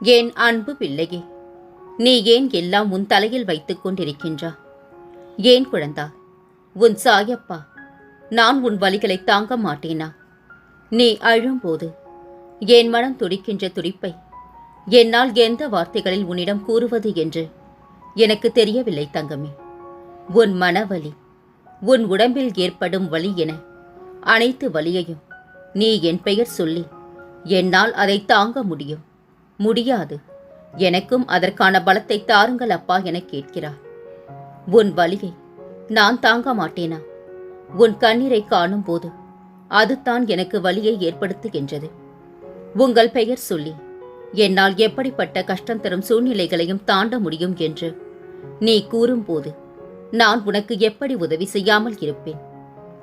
என் அன்பு பிள்ளையே நீ ஏன் எல்லாம் உன் தலையில் வைத்துக் கொண்டிருக்கின்றா? ஏன் குழந்தா உன் சாயப்பா நான் உன் வலிகளை தாங்க மாட்டேனா? நீ அழும்போது என் மனம் துடிக்கின்ற துடிப்பை என்னால் எந்த வார்த்தைகளில் உன்னிடம் கூறுவது என்று எனக்கு தெரியவில்லை தங்கமே. உன் மனவலி உன் உடம்பில் ஏற்படும் வலி என அனைத்து வலியையும் நீ என் பெயர் சொல்லி என்னால் அதை தாங்க முடியும். முடியாது. எனக்கும் அதற்கான பலத்தை தாருங்கள் அப்பா என கேட்கிறார். உன் வலியை நான் தாங்க மாட்டேனா? உன் கண்ணீரை காணும் போது அதுதான் எனக்கு வலியை ஏற்படுத்துகின்றது. உங்கள் பெயர் சொல்லி என்னால் எப்படிப்பட்ட கஷ்டம் தரும் சூழ்நிலைகளையும் தாண்ட முடியும் என்று நீ கூறும்போது நான் உனக்கு எப்படி உதவி செய்யாமல் இருப்பேன்?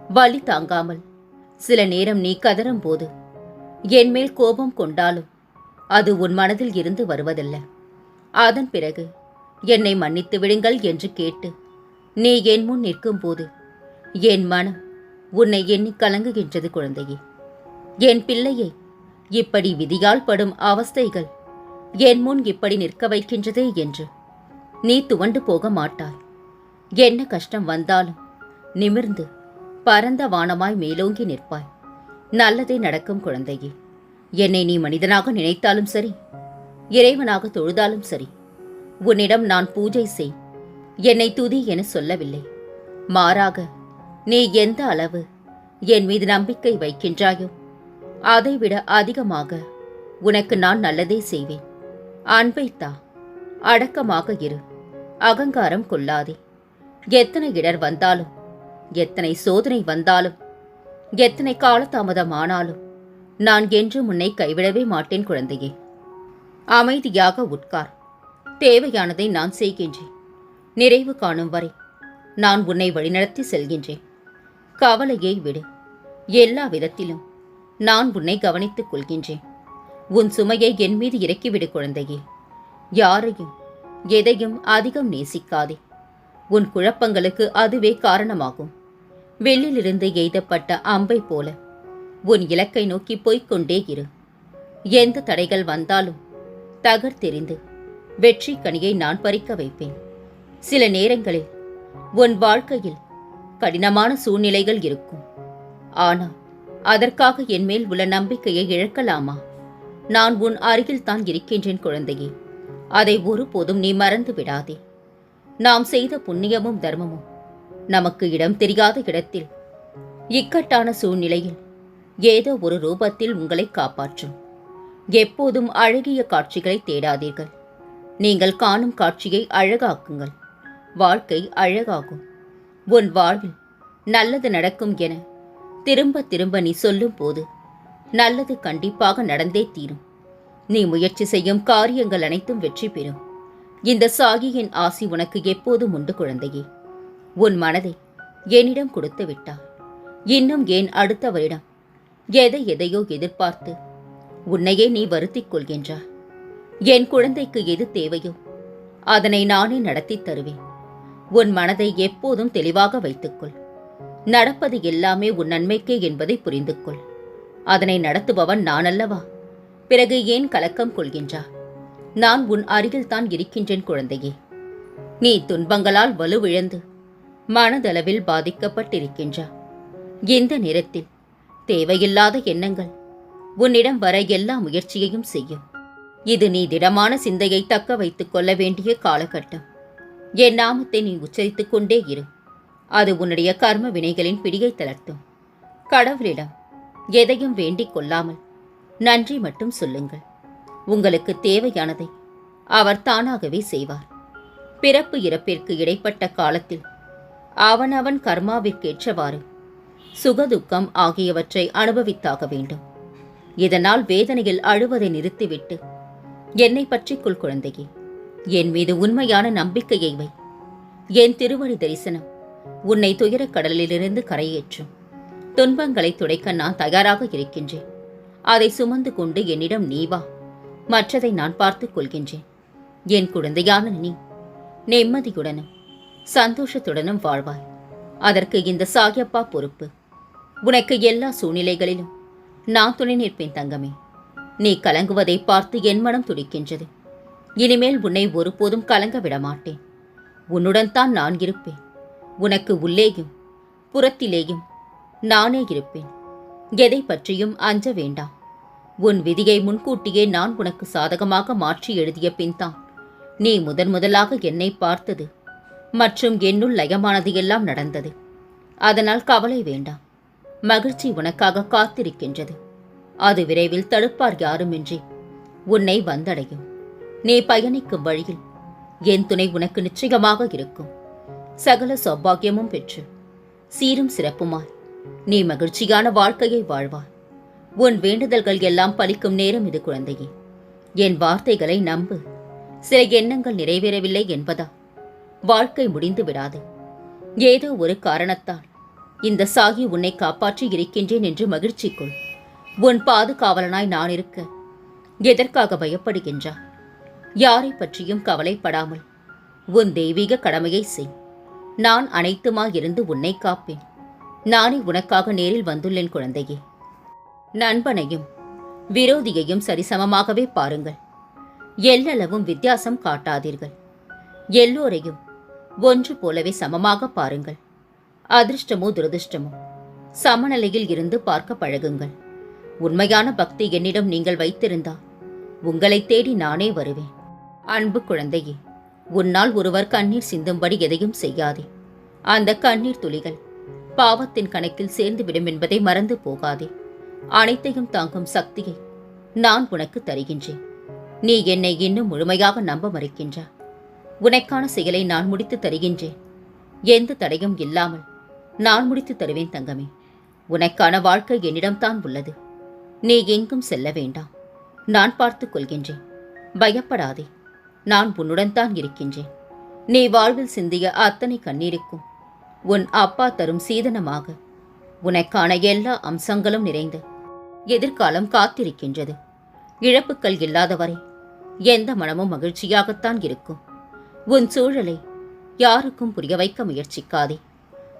வலி தாங்காமல் சில நேரம் நீ கதறும் போது என் மேல் கோபம் கொண்டாலும் அது உன் மனதில் இருந்து வருவதல்ல. அதன் பிறகு என்னை மன்னித்து விடுங்கள் என்று கேட்டு நீ என் முன் நிற்கும்போது என் மனம் உன்னை எண்ணி கலங்குகின்றது குழந்தையே. என் பிள்ளையை இப்படி விதியால் படும் அவஸ்தைகள் என் முன் இப்படி நிற்க வைக்கின்றதே என்று நீ துவண்டு போக மாட்டாய். என்ன கஷ்டம் வந்தாலும் நிமிர்ந்து பரந்த வானமாய் மேலோங்கி நிற்பாய். நல்லதே நடக்கும் குழந்தையே. என்னை நீ மனிதனாக நினைத்தாலும் சரி இறைவனாக தொழுதாலும் சரி உன்னிடம் நான் பூஜை செய் என்னை துதி என சொல்லவில்லை. மாறாக நீ எந்த அளவு என் மீது நம்பிக்கை வைக்கின்றாயோ அதைவிட அதிகமாக உனக்கு நான் நல்லதே செய்வேன். அன்பைத்தா அடக்கமாக இரு அகங்காரம் கொள்ளாதே. எத்தனை இடர் வந்தாலும் எத்தனை சோதனை வந்தாலும் எத்தனை காலதாமதம் ஆனாலும் நான் என்று முன்னை கைவிடவே மாட்டேன் குழந்தையே. அமைதியாக உட்கார். தேவையானதை நான் செய்கின்றேன். நிறைவு காணும் வரை நான் உன்னை வழிநடத்தி செல்கின்றேன். கவலையை விடு. எல்லா விதத்திலும் நான் உன்னை கவனித்துக் கொள்கின்றேன். உன் சுமையை என் மீது இறக்கிவிடு குழந்தையே. யாரையும் எதையும் அதிகம் நேசிக்காதே. உன் குழப்பங்களுக்கு அதுவே காரணமாகும். வெளியிலிருந்து எய்தப்பட்ட அம்பை போல உன் இலக்கை நோக்கி போய்கொண்டே இரு. எந்த தடைகள் வந்தாலும் தகர்த்தெறிந்து வெற்றி கனியை நான் பறிக்க வைப்பேன். சில நேரங்களில் உன் வாழ்க்கையில் கடினமான சூழ்நிலைகள் இருக்கும். ஆனால் அதற்காக என் மேல் உள்ள நம்பிக்கையை இழக்கலாமா? நான் உன் அருகில் தான் இருக்கின்றேன் குழந்தையே. அதை ஒருபோதும் நீ மறந்து விடாதே. நாம் செய்த புண்ணியமும் தர்மமும் நமக்கு இடம் தெரியாத இடத்தில் இக்கட்டான சூழ்நிலையில் ஏதோ ஒரு ரூபத்தில் உங்களை காப்பாற்றும். எப்போதும் அழகிய காட்சிகளை தேடாதீர்கள். நீங்கள் காணும் காட்சியை அழகாக்குங்கள். வாழ்க்கை அழகாகும். உன் வாழ்வில் நல்லது நடக்கும் என திரும்ப திரும்ப நீ சொல்லும் போது நல்லது கண்டிப்பாக நடந்தே தீரும். நீ முயற்சி செய்யும் காரியங்கள் அனைத்தும் வெற்றி பெறும். இந்த சாகியின் ஆசி உனக்கு எப்போதும் உண்டு குழந்தையே. உன் மனதை என்னிடம் கொடுத்து விட்டார் இன்னும் ஏன் அடுத்தவரிடம் எதை எதையோ எதிர்பார்த்து உன்னையே நீ வருத்திக் கொள்கின்றாய். என் குழந்தைக்கு எது தேவையோ அதனை நானே நடத்தித் தருவேன். உன் மனதை எப்போதும் தெளிவாக வைத்துக்கொள். நடப்பது எல்லாமே உன் நன்மைக்கே என்பதை புரிந்து கொள் அதனை நடத்துபவன் நான் அல்லவா பிறகு ஏன் கலக்கம் கொள்கின்றா நான் உன் அருகில்தான் இருக்கின்றேன் குழந்தையே. நீ துன்பங்களால் வலுவிழந்து மனதளவில் பாதிக்கப்பட்டிருக்கின்றா இந்த நேரத்தில் தேவையில்லாத எண்ணங்கள். உன்னிடம் வர எல்லா முயற்சியையும் செய்யும். இது நீ திடமான சிந்தையை தக்க வைத்துக் கொள்ள வேண்டிய காலகட்டம். என் நாமத்தை நீ உச்சரித்துக் கொண்டே இரு. அது உன்னுடைய கர்ம வினைகளின் பிடியை தளர்த்தும். கடவுளிடம் எதையும் வேண்டிக் கொள்ளாமல் நன்றி மட்டும் சொல்லுங்கள். உங்களுக்கு தேவையானதை அவர் தானாகவே செய்வார். பிறப்பு இறப்பிற்கு இடைப்பட்ட காலத்தில் அவனவன் கர்மாவிற்கேற்றவாறு சுகதுக்கம் ஆகியவற்றை அனுபவித்தாக வேண்டும். இதனால் வேதனையில் அழுவதை நிறுத்திவிட்டு என்னை பற்றிக்குள் குழந்தையே என் மீது உண்மையான நம்பிக்கையை வை. என் திருவடி தரிசனம் உன்னை துயரக் கடலிலிருந்து கரையேற்றும். துன்பங்களை துடைக்க நான் தயாராக இருக்கின்றேன். அதை சுமந்து கொண்டு என்னிடம் நீ வா. மற்றதை நான் பார்த்துக் கொள்கின்றேன். என் குழந்தையான நீ நிம்மதியுடனும் சந்தோஷத்துடனும் வாழ்வாய். அதற்கு இந்த சாகியப்பா பொறுப்பு. உனக்கு எல்லா சூழ்நிலைகளிலும் நான் துணை நிற்பேன் தங்கமே. நீ கலங்குவதை பார்த்து என் மனம் துடிக்கின்றது. இனிமேல் உன்னை ஒருபோதும் கலங்க விட மாட்டேன் உன்னுடன் தான் நான் இருப்பேன். உனக்கு உள்ளேயும் புறத்திலேயும் நானே இருப்பேன். எதை பற்றியும் அஞ்ச வேண்டாம். உன் விதியை முன்கூட்டியே நான் உனக்கு சாதகமாக மாற்றி எழுதிய பின்தான் நீ முதன் முதலாக என்னை பார்த்தது மற்றும் என்னுள் லயமானது எல்லாம் நடந்தது. அதனால் கவலை வேண்டாம். மகிழ்ச்சி உனக்காக காத்திருக்கின்றது. அது விரைவில் தடுப்பார் யாருமின்றி. உன்னை வந்தடையும். நீ பயணிக்கும் வழியில் என் துணை உனக்கு நிச்சயமாக இருக்கும். சகல சௌபாகியமும் பெற்று சீரும் சிறப்புமாய் நீ மகிழ்ச்சியான வாழ்க்கையை வாழ்வாய். உன் வேண்டுதல்கள் எல்லாம் பலிக்கும் நேரம் இது குழந்தையே. என் வார்த்தைகளை நம்பு. சில எண்ணங்கள் நிறைவேறவில்லை என்பதா? வாழ்க்கை முடிந்து விடாது ஏதோ ஒரு காரணத்தால் இந்த சாகி உன்னை காப்பாற்றி இருக்கின்றேன் என்று மகிழ்ச்சி கொள். உன் பாதுகாவலனாய் நான் இருக்க எதற்காக பயப்படுகின்றாய் யாரை பற்றியும் கவலைப்படாமல் உன் தெய்வீக கடமையை செய். நான் அனைத்துமாயிருந்து உன்னை காப்பேன். நானே உனக்காக நேரில் வந்துள்ளேன் குழந்தையே. நண்பனையும் விரோதியையும் சரிசமமாகவே பாருங்கள். எல்லளவும் வித்தியாசம் காட்டாதீர்கள். எல்லோரையும் ஒன்று போலவே சமமாக பாருங்கள். அதிர்ஷ்டமோ துரதிர்ஷ்டமோ. சமநிலையில் இருந்து பார்க்க பழகுங்கள். உண்மையான பக்தி என்னிடம் நீங்கள் வைத்திருந்தா உங்களை தேடி நானே வருவேன். அன்பு குழந்தையே உன்னால் ஒருவர் கண்ணீர் சிந்தும்படி எதையும் செய்யாதே. அந்த கண்ணீர் துளிகள் பாவத்தின் கணக்கில் சேர்ந்துவிடும் என்பதை மறந்து போகாதே. அனைத்தையும் தாங்கும் சக்தியை நான் உனக்கு தருகின்றேன். நீ என்னை இன்னும் முழுமையாக நம்ப மறுக்கின்றாய் உனக்கான செயலை நான் முடித்து தருகின்றேன். எந்த தடையும் இல்லாமல் நான் முடித்து தருவேன் தங்கமே. உனக்கான வாழ்க்கை என்னிடம்தான் உள்ளது. நீ எங்கும் செல்ல வேண்டாம். நான் பார்த்து கொள்கின்றேன். பயப்படாதே. நான் உன்னுடன் தான் இருக்கின்றேன். நீ வாழ்வில் சிந்திய அத்தனை கண்ணீருக்கும் உன் அப்பா தரும் சீதனமாக உனக்கான எல்லா அம்சங்களும் நிறைந்த எதிர்காலம் காத்திருக்கின்றது. இழப்புக்கள் இல்லாதவரை எந்த மனமும் மகிழ்ச்சியாகத்தான் இருக்கும். உன் சூழலை யாருக்கும் புரிய வைக்க முயற்சிக்காதே.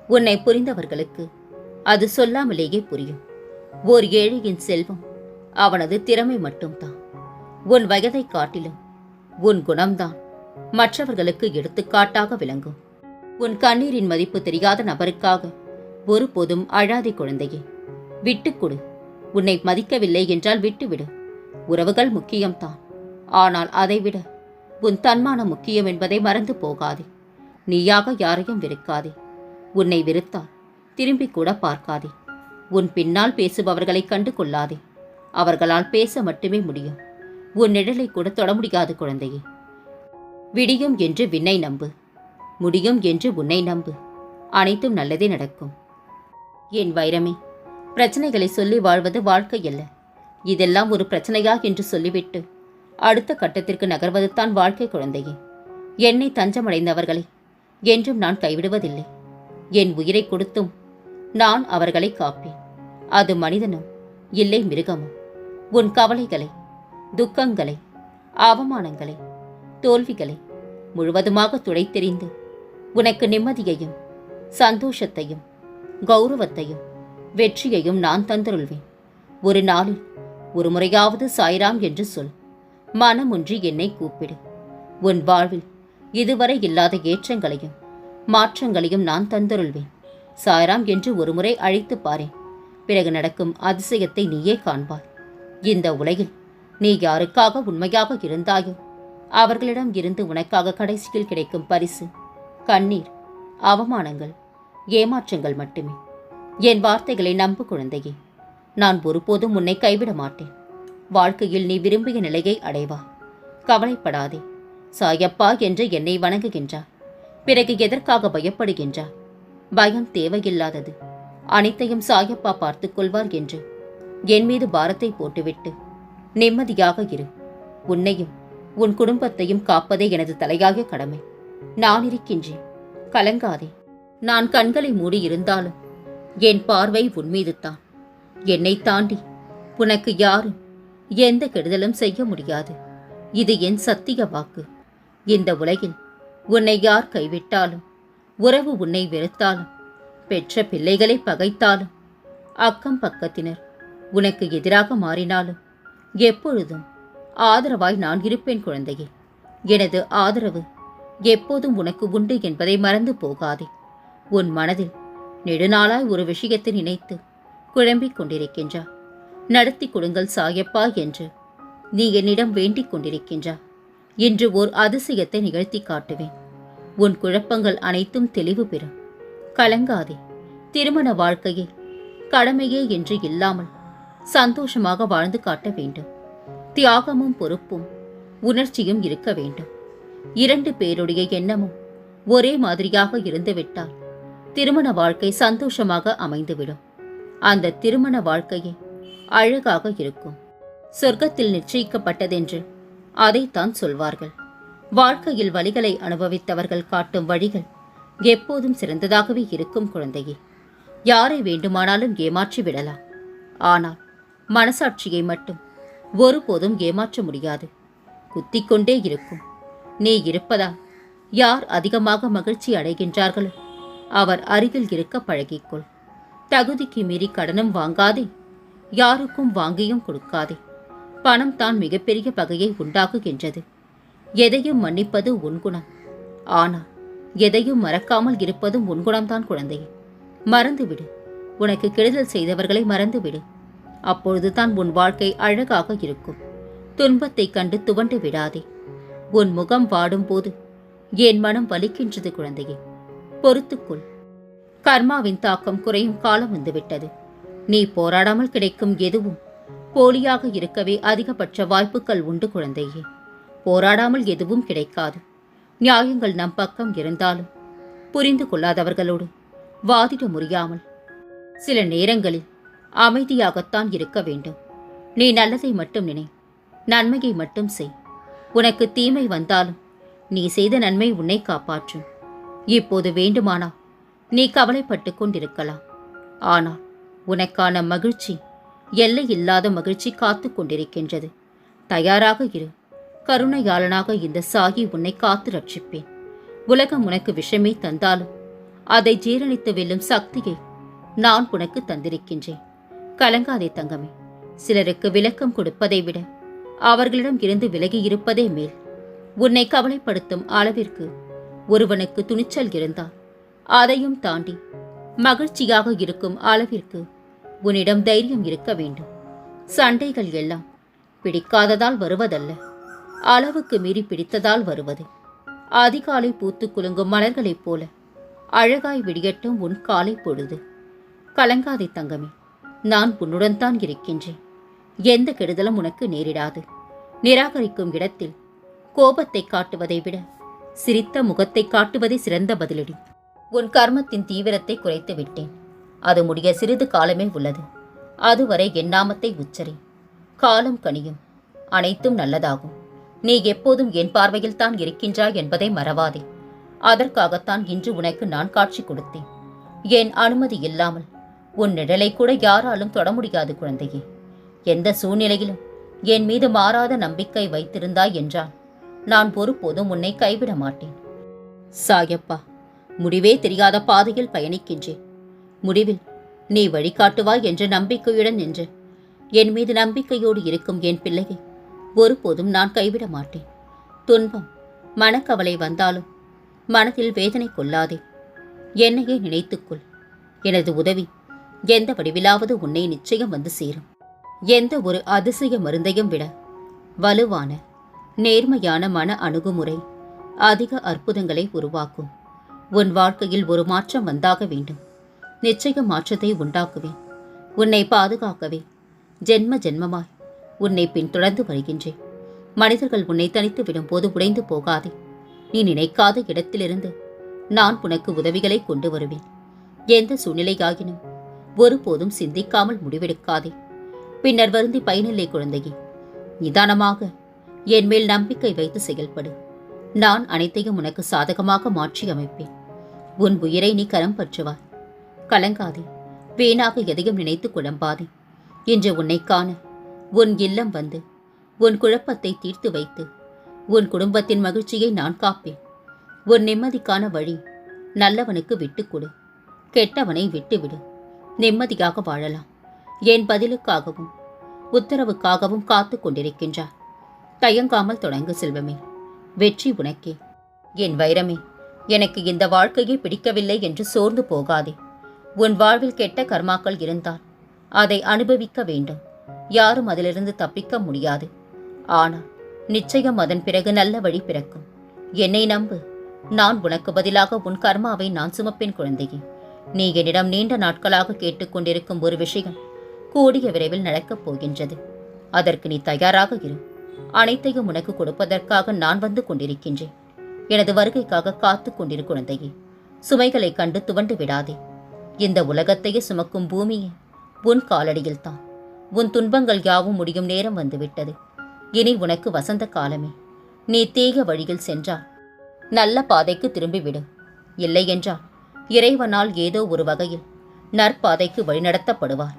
உன்னை புரிந்தவர்களுக்கு அது சொல்லாமலேயே புரியும். ஓர் ஏழையின் செல்வம் அவனது திறமை மட்டும்தான். உன் வயதை காட்டிலும் உன் குணம்தான் மற்றவர்களுக்கு எடுத்துக்காட்டாக விளங்கும். உன் கண்ணீரின் மதிப்பு தெரியாத நபருக்காக ஒருபோதும் அழாதி குழந்தையே விட்டுக்கொடு உன்னை மதிக்கவில்லை என்றால் விட்டுவிடு. உறவுகள் முக்கியம்தான். ஆனால் அதைவிட உன் தன்மானம் முக்கியம் என்பதை மறந்து போகாதே. நீயாக யாரையும் வெறுக்காதே. உன்னை வெறுத்தால் திரும்பி கூட பார்க்காதே. உன் பின்னால் பேசுபவர்களை கண்டு கொள்ளாதே அவர்களால் பேச மட்டுமே முடியும். உன் நிழலை கூட தொட முடியாது குழந்தையே. விடியும் என்று விண்ணை நம்பு. முடியும் என்று உன்னை நம்பு. அனைத்தும் நல்லதே நடக்கும். என் வைரமே பிரச்சனைகளை சொல்லி வாழ்வது வாழ்க்கை அல்ல. இதெல்லாம் ஒரு பிரச்சனையா என்று சொல்லிவிட்டு அடுத்த கட்டத்திற்கு நகர்வது தான் வாழ்க்கை குழந்தையே. என்னை தஞ்சமடைந்தவர்களை என்றும் நான் கைவிடுவதில்லை. என் உயிரை கொடுத்தும் நான் அவர்களை காப்பேன். அது மனிதனும் இல்லை மிருகமும் உன் கவலைகளை துக்கங்களை அவமானங்களை தோல்விகளை முழுவதுமாக துடைத்தெறிந்து உனக்கு நிம்மதியையும் சந்தோஷத்தையும் கௌரவத்தையும் வெற்றியையும் நான் தந்துருள்வேன். ஒரு நாளில் ஒரு முறையாவது சாய்ராம் என்று சொல். மனமொன்று என்னை கூப்பிடு. உன் வாழ்வில் இதுவரை இல்லாத ஏற்றங்களையும் மாற்றங்களையும் நான் தந்தருள்வேன். சாய்ராம் என்று ஒருமுறை அழைத்துப் பாரேன். பிறகு நடக்கும் அதிசயத்தை நீயே காண்பாய். இந்த உலகில் நீ யாருக்காக உண்மையாக இருந்தாயோ அவர்களிடம் இருந்து உனக்காக கடைசியில் கிடைக்கும் பரிசு கண்ணீர் அவமானங்கள் ஏமாற்றங்கள் மட்டுமே. என் வார்த்தைகளை நம்பு குழந்தையே நான் ஒருபோதும் உன்னை கைவிட மாட்டேன். வாழ்க்கையில் நீ விரும்பிய நிலையை அடைவா. கவலைப்படாதே சாயப்பா என்று என்னை வணங்குகின்றார். பிறகு எதற்காக பயப்படுகின்றார்? பயம் தேவையில்லாதது. அனைத்தையும் சாயப்பா பார்த்துக் கொள்வார் என்று என் மீது பாரத்தை போட்டுவிட்டு நிம்மதியாக இரு. உன்னையும் உன் குடும்பத்தையும் காப்பதே எனது தலையாய கடமை. நான் இருக்கின்றேன். கலங்காதே. நான் கண்களை மூடி இருந்தாலும் என் பார்வை உன்மீது தான் என்னை தாண்டி உனக்கு யாரும் எந்த கெடுதலும் செய்ய முடியாது. இது என் சத்திய வாக்கு. இந்த உலகில் உன்னை யார் கைவிட்டாலும் உறவு உன்னை வெறுத்தாலும் பெற்ற பிள்ளைகளை பகைத்தாலும் அக்கம் பக்கத்தினர் உனக்கு எதிராக மாறினாலும் எப்பொழுதும் ஆதரவாய் நான் இருப்பேன் குழந்தையே. எனது ஆதரவு எப்போதும் உனக்கு உண்டு என்பதை மறந்து போகாதே. உன் மனதில் நெடுநாளாய் ஒரு விஷயத்தை நினைத்து குழம்பிக் கொண்டிருக்கின்றா. நடத்தி கொடுங்கள் சாயப்பா என்று நீ என்னிடம் வேண்டிக் கொண்டிருக்கின்றா. இன்று ஓர் அதிசயத்தை நிகழ்த்தி காட்டுவேன். உன் குழப்பங்கள் அனைத்தும் தெளிவு பெறும். கலங்காதே திருமண வாழ்க்கையை கடமையே என்று இல்லாமல் சந்தோஷமாக வாழ்ந்து காட்ட வேண்டும். தியாகமும் பொறுப்பும் உணர்ச்சியும் இருக்க வேண்டும். இரண்டு பேருடைய எண்ணமும் ஒரே மாதிரியாக இருந்துவிட்டால் திருமண வாழ்க்கை சந்தோஷமாக அமைந்துவிடும். அந்த திருமண வாழ்க்கையே அழகாக இருக்கும். சொர்க்கத்தில் நிச்சயிக்கப்பட்டதென்று அதைத்தான் சொல்வார்கள். வாழ்க்கையில் வழிகளை அனுபவித்தவர்கள் காட்டும் வழிகள் எப்போதும் சிறந்ததாகவே இருக்கும் குழந்தையே. யாரை வேண்டுமானாலும் ஏமாற்றி விடலாம். ஆனால் மனசாட்சியை மட்டும் ஒருபோதும் ஏமாற்ற முடியாது. குத்திக்கொண்டே இருக்கும். நீ இருப்பதால் யார் அதிகமாக மகிழ்ச்சி அடைகின்றார்களோ அவர் அருகில் இருக்க பழகிக்கொள். தகுதிக்கு மீறி கடனும் வாங்காதே. யாருக்கும் வாங்கியும் கொடுக்காதே. பணம் தான் மிகப்பெரிய பகையை உண்டாக்குகின்றது. எதையும் மன்னிப்பது உன் குணம். ஆனால் எதையும் மறக்காமல் இருப்பதும் உன் குணம்தான் குழந்தையே. மறந்துவிடு. உனக்கு கெடுதல் செய்தவர்களை மறந்துவிடு. அப்பொழுதுதான் உன் வாழ்க்கை அழகாக இருக்கும். துன்பத்தைக் கண்டு துவண்டு விடாதே. உன் முகம் வாடும் போது என் மனம் வலிக்கின்றது குழந்தையே. பொறுத்துக்கொள். கர்மாவின் தாக்கம் குறையும் காலம் வந்துவிட்டது. நீ போராடாமல் கிடைக்கும் எதுவும் போலியாக இருக்கவே அதிகபட்ச வாய்ப்புகள் உண்டு குழந்தையே. போராடாமல் எதுவும் கிடைக்காது. நியாயங்கள் நம் பக்கம் இருந்தாலும் புரிந்து கொள்ளாதவர்களோடு வாதிட முடியாமல் சில நேரங்களில் அமைதியாகத்தான் இருக்க வேண்டும். நீ நல்லதை மட்டும் நினை நன்மையை மட்டும் செய். உனக்கு தீமை வந்தாலும் நீ செய்த நன்மை உன்னை காப்பாற்றும். இப்போது வேண்டுமானா நீ கவலைப்பட்டு கொண்டிருக்கலாம். ஆனால் உனக்கான மகிழ்ச்சி எல்லை இல்லாத மகிழ்ச்சி காத்து கொண்டிருக்கின்றது. தயாராக இரு. கருணையாளனாக இந்த சாகி உன்னை காத்து ரட்சிப்பேன். உலகம் உனக்கு விஷமே தந்தாலும் அதை ஜீரணித்து வெல்லும் சக்தியை நான் உனக்கு தந்திருக்கின்றேன். கலங்காதே தங்கமே. சிலருக்கு விளக்கம் கொடுப்பதை விட அவர்களிடம் இருந்து விலகி இருப்பதே மேல். உன்னை கவலைப்படுத்தும் அளவிற்கு ஒருவனுக்கு துணிச்சல் இருந்தால் அதையும் தாண்டி மகிழ்ச்சியாக இருக்கும் அளவிற்கு உன்னிடம் தைரியம் இருக்க வேண்டும். சண்டைகள் எல்லாம் பிடிக்காததால் வருவதல்ல. அளவுக்கு மீறி பிடித்ததால் வருவது. அதிகாலை பூத்து குலுங்கும் மலர்களைப் போல அழகாய் விடியட்டும் உன் காலை பொழுது. கலங்காதே தங்கமே நான் உன்னுடன் தான் இருக்கின்றேன். எந்த கெடுதலும் உனக்கு நேரிடாது. நிராகரிக்கும் இடத்தில் கோபத்தை காட்டுவதை விட சிரித்த முகத்தை காட்டுவதே சிறந்த பதிலடி. உன் கர்மத்தின் தீவிரத்தை குறைத்து விட்டேன் அது முடிய சிறிது காலமே உள்ளது. அதுவரை என் நாமத்தை உச்சரி. காலம் கனியும். அனைத்தும் நல்லதாகும். நீ எப்போதும் என் பார்வையில் தான் இருக்கின்றாய் என்பதை மறவாதே. அதற்காகத்தான் இன்று உனக்கு நான் காட்சி கொடுத்தேன். என் அனுமதி இல்லாமல் உன் நிழலை கூட யாராலும் தொட முடியாது குழந்தையே. எந்த சூழ்நிலையிலும் என் மீது மாறாத நம்பிக்கை வைத்திருந்தாய் என்றால் நான் ஒருபோதும் உன்னை கைவிட மாட்டேன். சாயப்பா முடிவே தெரியாத பாதையில் பயணிக்கின்றேன். முடிவில் நீ வழிகாட்டுவாய் என்ற நம்பிக்கையுடன் நின்று என் மீது நம்பிக்கையோடு இருக்கும் என் பிள்ளையை ஒருபோதும் நான் கைவிட மாட்டேன். துன்பம் மனக்கவலை வந்தாலும் மனதில் வேதனை கொள்ளாதே. என்னையே நினைத்துக்கொள் எனது உதவி எந்த வடிவிலாவது உன்னை நிச்சயம் வந்து சேரும். எந்த ஒரு அதிசய மருந்தையும் விட வலுவான நேர்மையான மன அணுகுமுறை அதிக அற்புதங்களை உருவாக்கும். உன் வாழ்க்கையில் ஒரு மாற்றம் வந்தாக வேண்டும். நிச்சய மாற்றத்தை உண்டாக்குவேன் உன்னை பாதுகாக்கவே. ஜென்ம ஜென்மமாய் உன்னை பின்தொடர்ந்து வருகின்றேன் மனிதர்கள் உன்னை தனித்து விடும்போது உடைந்து போகாதே. நீ நினைக்காத இடத்திலிருந்து நான் உனக்கு உதவிகளை கொண்டு வருவேன். எந்த சூழ்நிலையாகினும் ஒருபோதும் சிந்திக்காமல் முடிவெடுக்காதே. பின்னர் வருந்தி பயனில்லை குழந்தையே. நிதானமாக என் மேல் நம்பிக்கை வைத்து செயல்படு. நான் அனைத்தையும் உனக்கு சாதகமாக மாற்றி அமைப்பேன் உன் உயிரை நீ கரம் பற்றுவாய். கலங்காதே. வீணாக எதையும் நினைத்து குழம்பாதே. இன்று உன்னை காண உன் இல்லம் வந்து உன் குழப்பத்தை தீர்த்து வைத்து உன் குடும்பத்தின் மகிழ்ச்சியை நான் காப்பேன். உன் நிம்மதிக்கான வழி நல்லவனுக்கு விட்டுக்கொடு கெட்டவனை விட்டுவிடு. நிம்மதியாக வாழலாம். என் பதிலுக்காகவும் உத்தரவுக்காகவும் காத்து கொண்டிருக்கின்றார் தயங்காமல் தொடங்கு செல்வமே. வெற்றி உனக்கே. என் வைரமே எனக்கு இந்த வாழ்க்கையே பிடிக்கவில்லை என்று சோர்ந்து போகாதே. உன் வாழ்வில் கெட்ட கர்மாக்கள் இருந்தால் அதை அனுபவிக்க வேண்டும். யாரும் அதிலிருந்து தப்பிக்க முடியாது. ஆனால் நிச்சயம் அதன் பிறகு நல்ல வழி பிறக்கும். என்னை நம்பு. நான் உனக்கு பதிலாக உன் கர்மாவை நான் சுமப்பேன் குழந்தையே. நீ என்னிடம் நீண்ட நாட்களாக கேட்டுக்கொண்டிருக்கும் ஒரு விஷயம் கூடிய விரைவில் நடக்கப் போகின்றது. அதற்கு நீ தயாராக இரு. அனைத்தையும் உனக்கு கொடுப்பதற்காக நான் வந்து கொண்டிருக்கின்றேன். எனது வருகைக்காக காத்து கொண்டிரு குழந்தையே. சுமைகளை கண்டு துவண்டு விடாதே. இந்த உலகத்தையே சுமக்கும் பூமியே உன் காலடியில்தான் உன் துன்பங்கள் யாவும் முடியும் நேரம் வந்துவிட்டது. இனி உனக்கு வசந்த காலமே. நீ தீய வழியில் சென்றால் நல்ல பாதைக்கு திரும்பிவிடு. இல்லை என்றால் இறைவனால் ஏதோ ஒரு வகையில் நற்பாதைக்கு வழிநடத்தப்படுவார்.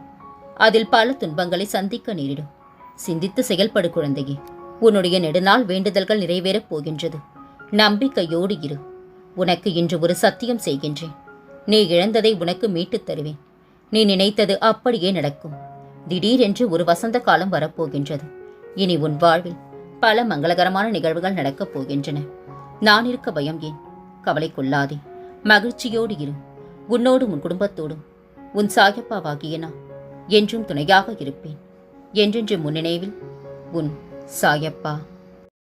அதில் பல துன்பங்களை சந்திக்க நேரிடும். சிந்தித்து செயல்படு குழந்தையே. உன்னுடைய நெடுநாள் வேண்டுதல்கள் நிறைவேறப் போகின்றது. நம்பிக்கையோடு இரு. உனக்கு இன்று ஒரு சத்தியம் செய்கின்றேன். நீ இழந்ததை உனக்கு மீட்டுத் தருவேன். நீ நினைத்தது அப்படியே நடக்கும். திடீரென்று ஒரு வசந்த காலம் வரப்போகின்றது. இனி உன் வாழ்வில் பல மங்களகரமான நிகழ்வுகள் நடக்கப் போகின்றன. நான் இருக்க பயம் ஏன்? கவலை கொள்ளாதே. மகிழ்ச்சியோடு இரு. உன்னோடும் உன் குடும்பத்தோடும். உன் சாயப்பாவாகிய நான் என்றும் துணையாக இருப்பேன். என்றென்று முன்னினைவில் உன் சாயப்பா.